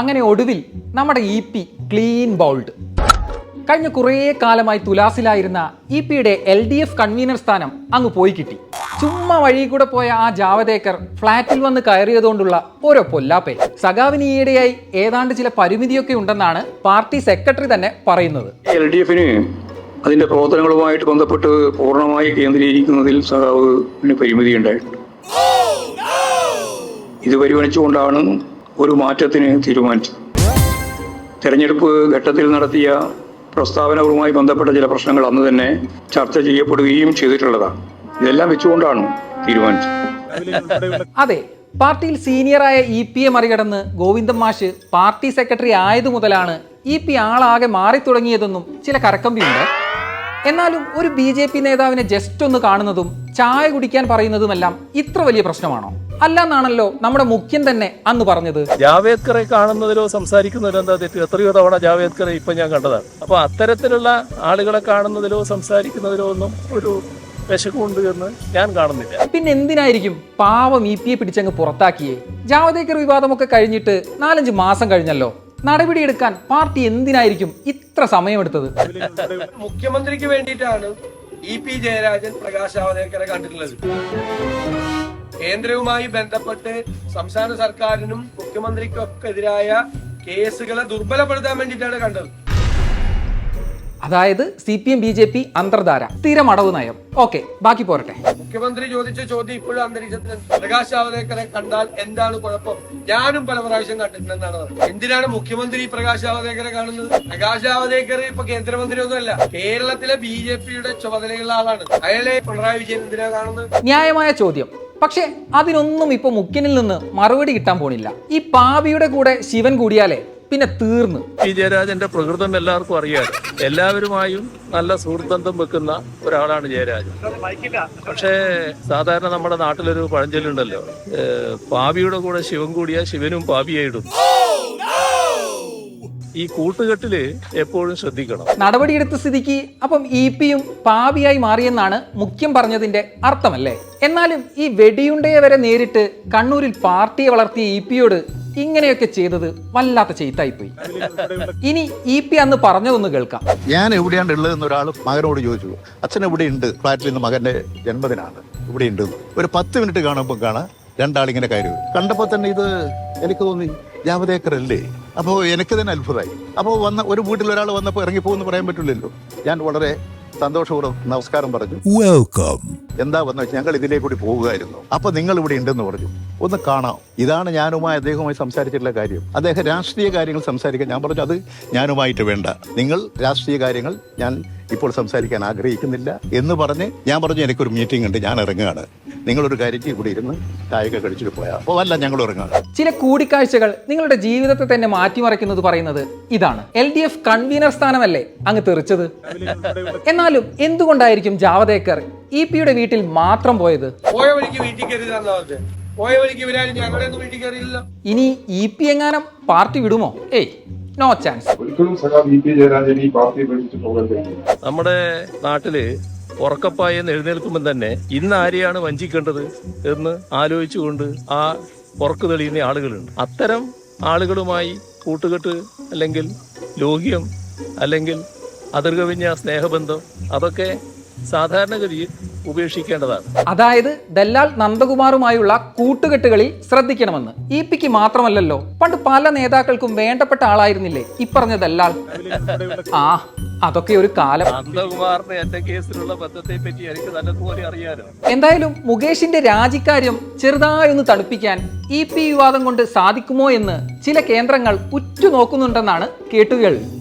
അങ്ങനെ ഒടുവിൽ നമ്മുടെ ഇ പി ക്ലീൻ ബൗൾഡ് കഴിഞ്ഞ കുറേ കാലമായി തുലാസിലായിരുന്ന ഇ പിയുടെ എൽ ഡി എഫ് കൺവീനർ സ്ഥാനം അങ്ങ് പോയി കിട്ടി. ചുമ്മാ വഴി കൂടെ പോയ ആ ജാവദേക്കർ ഫ്ളാറ്റിൽ വന്ന് കയറിയതുകൊണ്ടുള്ള ഓരോ പൊല്ലാപ്പേ. സഖാവിന് ഈയിടെയായി ഏതാണ്ട് ചില പരിമിതിയൊക്കെ ഉണ്ടെന്നാണ് പാർട്ടി സെക്രട്ടറി തന്നെ പറയുന്നത്. എൽ ഡി എഫിന് അതിന്റെ പ്രവർത്തനങ്ങളുമായിട്ട് ബന്ധപ്പെട്ട് പൂർണമായി കേന്ദ്രീകരിക്കുന്നതിൽ സഖാവിന് പരിമിതി ഉണ്ടായിട്ടുണ്ട് ഇത് പരിഗണിച്ചുകൊണ്ടാണ് ഒരു മാറ്റത്തിന് തീരുമാനിച്ചു. തെരഞ്ഞെടുപ്പ് ഘട്ടത്തിൽ നടത്തിയ പ്രസ്താവനകളുമായി ബന്ധപ്പെട്ട ചില പ്രശ്നങ്ങൾ അന്ന് തന്നെ ചർച്ച ചെയ്യപ്പെടുകയും ചെയ്തിട്ടുള്ളതാണ്. ഇതെല്ലാം വെച്ചുകൊണ്ടാണ് തീരുമാനിച്ചത്. അതെ പാർട്ടിയിൽ സീനിയറായ ഇ പി എ മറികടന്ന് ഗോവിന്ദൻ മാഷ് പാർട്ടി സെക്രട്ടറി ആയതു മുതലാണ് ഇ പി ആളാകെ മാറി തുടങ്ങിയതെന്നും ചില കരക്കമ്പിയുണ്ട്. എന്നാലും ഒരു ബി ജെ പി നേതാവിനെ ജസ്റ്റ് ഒന്ന് കാണുന്നതും ചായ കുടിക്കാൻ പറയുന്നതുമെല്ലാം ഇത്ര വലിയ പ്രശ്നമാണോ? അല്ലെന്നാണല്ലോ നമ്മുടെ മുഖ്യൻ തന്നെ അന്ന് പറഞ്ഞത്. ജാവേദ്കറെ കാണുന്നതിലോ സംസാരിക്കുന്നതിലോ എന്താ തെറ്റ്? എത്രയോ തവണ ജാവേദ്കറെ ഇപ്പൊ ഞാൻ കണ്ടതാണ്. അപ്പൊ അത്തരത്തിലുള്ള ആളുകളെ കാണുന്നതിലോ സംസാരിക്കുന്നതിലോ ഒന്നും ഒരു വിശക്കുണ്ട് എന്ന് ഞാൻ കാണുന്നില്ല. പിന്നെ എന്തിനായിരിക്കും പാവം ഇ പിയെ പിടിച്ചങ്ങ് പുറത്താക്കിയേ? ജാവദേക്കർ വിവാദമൊക്കെ കഴിഞ്ഞിട്ട് നാലഞ്ച് മാസം കഴിഞ്ഞല്ലോ. നടപടിയെടുക്കാൻ പാർട്ടി എന്തിനായിരിക്കും ഇത്ര സമയമെടുത്തത്? മുഖ്യമന്ത്രിക്ക് വേണ്ടിയിട്ടാണ് ഇ പി ജയരാജൻ പ്രകാശ് ജാവദേക്കറെ കണ്ടിട്ടുള്ളത്. കേന്ദ്രവുമായി ബന്ധപ്പെട്ട് സംസ്ഥാന സർക്കാരിനും മുഖ്യമന്ത്രിക്കും ഒക്കെ എതിരായ കേസുകളെ ദുർബലപ്പെടുത്താൻ വേണ്ടിയിട്ടാണ് കണ്ടത്. അതായത് C P M B J P അന്തർധാര സ്ഥിരം അടവ് നയം. ഓക്കെ ബാക്കി പോരട്ടെ. മുഖ്യമന്ത്രി ചോദിച്ച ചോദ്യം ഇപ്പോഴും അന്തരീക്ഷത്തിൽ പ്രകാശ് ജാവദേക്കറെ കണ്ടാൽ എന്താണ് കുഴപ്പം? ഞാനും പല പ്രാവശ്യം കണ്ടിട്ടുണ്ടെന്നാണ് എന്തിനാണ് മുഖ്യമന്ത്രി പ്രകാശ് ജാവദേക്കറെ കാണുന്നത്? പ്രകാശ് ജാവദേക്കർ ഇപ്പൊ കേന്ദ്രമന്ത്രി ഒന്നുമല്ല കേരളത്തിലെ ബി ജെ പിയുടെ ചുമതലയുള്ള ആളാണ്. അയാളെ പിണറായി വിജയൻ എന്തിനാ കാണുന്നത്? ന്യായമായ ചോദ്യം. പക്ഷേ അതിനൊന്നും ഇപ്പൊ മുക്കിനിൽ നിന്ന് മറുപടി കിട്ടാൻ പോണില്ല. ഈ പാവിയുടെ കൂടെ ശിവൻ കൂടിയാലേ പിന്നെ തീർന്നു. പി ജയരാജന്റെ പ്രകൃതം എല്ലാവർക്കും അറിയാം. എല്ലാവരുമായും നല്ല സുഹൃത്തന്തം വെക്കുന്ന ഒരാളാണ് ജയരാജൻ. പക്ഷേ സാധാരണ നമ്മുടെ നാട്ടിലൊരു പഴഞ്ചൊല്ലുണ്ടല്ലോ പാവിയുടെ കൂടെ ശിവൻ കൂടിയാൽ ശിവനും പാപിയായിടും ഈ കൂട്ടുകെട്ടിൽ എപ്പോഴും ശ്രദ്ധിക്കണം. നടപടിയെടുത്ത സ്ഥിതിക്ക് അപ്പം ഇ പിയും പാപിയായി മാറിയെന്നാണ് മുഖ്യം പറഞ്ഞതിന്റെ അർത്ഥമല്ലേ? എന്നാലും ഈ വെടിയുണ്ടയെ വരെ നേരിട്ട് കണ്ണൂരിൽ പാർട്ടിയെ വളർത്തിയ ഇ പിയോട് ഇങ്ങനെയൊക്കെ ചെയ്തത് വല്ലാത്ത ചെയ്ത്തായിപ്പോയി. ഇനി ഇ പി അന്ന് പറഞ്ഞതൊന്ന് കേൾക്കാം. ഞാൻ എവിടെയാണ് ഉള്ളതെന്ന് ഒരാൾ മകനോട് ചോദിച്ചു അച്ഛൻ എവിടെ ഉണ്ട് ഫ്ലാറ്റിൽ നിന്ന് മകന്റെ ജന്മദിനാണ്. ഇവിടെ ഉണ്ട് ഒരു പത്ത് മിനിറ്റ് കാണുമ്പോൾ കാണാം. രണ്ടാളിങ്ങനെ കയറി. കണ്ടപ്പോൾ തന്നെ ഇത് എനിക്ക് തോന്നി ജാവദേക്കർ അല്ലേ അപ്പോൾ എനിക്ക് തന്നെ അത്ഭുതമായി. അപ്പോൾ വന്ന ഒരു വീട്ടിൽ ഒരാൾ വന്നപ്പോൾ ഇറങ്ങിപ്പോകുമെന്ന് പറയാൻ പറ്റില്ലല്ലോ. ഞാൻ വളരെ സന്തോഷപൂർവം നമസ്കാരം പറഞ്ഞു. വെൽക്കം എന്താ വന്നു ഞങ്ങൾ ഇതിലേ കൂടി പോവുകയായിരുന്നു അപ്പൊ നിങ്ങൾ ഇവിടെ ഉണ്ടെന്ന് പറഞ്ഞു. ഒന്ന് കാണാം. ഇതാണ് ഞാനുമായി അദ്ദേഹവുമായി സംസാരിച്ചിട്ടുള്ള കാര്യം. അദ്ദേഹം രാഷ്ട്രീയ കാര്യങ്ങൾ സംസാരിക്കാൻ ഞാൻ പറഞ്ഞു അത് ഞാനുമായിട്ട് വേണ്ട. നിങ്ങൾ രാഷ്ട്രീയ കാര്യങ്ങൾ ഞാൻ ഇപ്പോൾ സംസാരിക്കാൻ ആഗ്രഹിക്കുന്നില്ല. എന്ന് പറഞ്ഞ് ഞാൻ പറഞ്ഞു എനിക്കൊരു മീറ്റിംഗ് ഉണ്ട്. ഞാൻ ഇറങ്ങുകയാണ്. നിങ്ങളൊരു കാര്യത്തിൽ ഇവിടെ ഇരുന്ന് ചായയൊക്കെ കഴിച്ചിട്ട് പോയാൽ അപ്പോൾ അല്ല ഞങ്ങൾ ഉറങ്ങാം. ചില കൂടിക്കാഴ്ചകൾ നിങ്ങളുടെ ജീവിതത്തെ തന്നെ മാറ്റിമറിക്കുന്നത് പറയുന്നത് ഇതാണ്. എൽ ഡി എഫ് കൺവീനർ സ്ഥാനമല്ലേ അങ്ങ് തെറിച്ചത്? എന്നാലും എന്തുകൊണ്ടായിരിക്കും ജാവദേക്കർ ഇ പിയുടെ വീട്ടിൽ മാത്രം പോയത്? പോയ വഴിക്ക് വീട്ടിൽ കയറിയതാണെന്നാ പറഞ്ഞത് പോയ വഴിക്ക് ഇവരാരും ഞങ്ങളുടെ വീട്ടിൽ കയറിയില്ലല്ലോ. ഇനി ഇ പി എങ്ങാനും പാർട്ടി വിടുമോ? ഏയ് നോ ചാൻസ് ഒരിക്കലും നമ്മുടെ നാട്ടിൽ ഉറക്കപ്പായെന്ന് എഴുന്നേൽക്കുമ്പോൾ തന്നെ ഇന്ന് ആരെയാണ് വഞ്ചിക്കേണ്ടത് എന്ന് ആലോചിച്ചുകൊണ്ട് ആ ഉറക്കു തെളിയുന്ന ആളുകളുണ്ട്. അത്തരം ആളുകളുമായി കൂട്ടുകെട്ട് അല്ലെങ്കിൽ ലോഹ്യം അല്ലെങ്കിൽ അതിർകവിഞ്ഞ സ്നേഹബന്ധം അതൊക്കെ സാധാരണഗതിയിൽ ഉപേക്ഷിക്കേണ്ടതാണ്. അതായത് ദല്ലാൽ നന്ദകുമാറുമായുള്ള കൂട്ടുകെട്ടുകളിൽ ശ്രദ്ധിക്കണമെന്ന്. ഇ പിക്ക് മാത്രമല്ലല്ലോ പണ്ട് പല നേതാക്കൾക്കും വേണ്ടപ്പെട്ട ആളായിരുന്നില്ലേ ഇപ്പറഞ്ഞ ദല്ലാൽ? ആ അതൊക്കെ ഒരു കാലം. നന്ദകുമാറിന്റെ എന്റെ കേസിലുള്ള ബന്ധത്തെ പറ്റി എനിക്ക് നല്ലതുപോലെ അറിയാലോ. എന്തായാലും മുകേഷിന്റെ രാജിക്കാര്യം ചെറുതായി ഒന്ന് തണുപ്പിക്കാൻ ഇ പി വിവാദം കൊണ്ട് സാധിക്കുമോ എന്ന് ചില കേന്ദ്രങ്ങൾ ഉറ്റുനോക്കുന്നുണ്ടെന്നാണ് കേട്ടുകൾ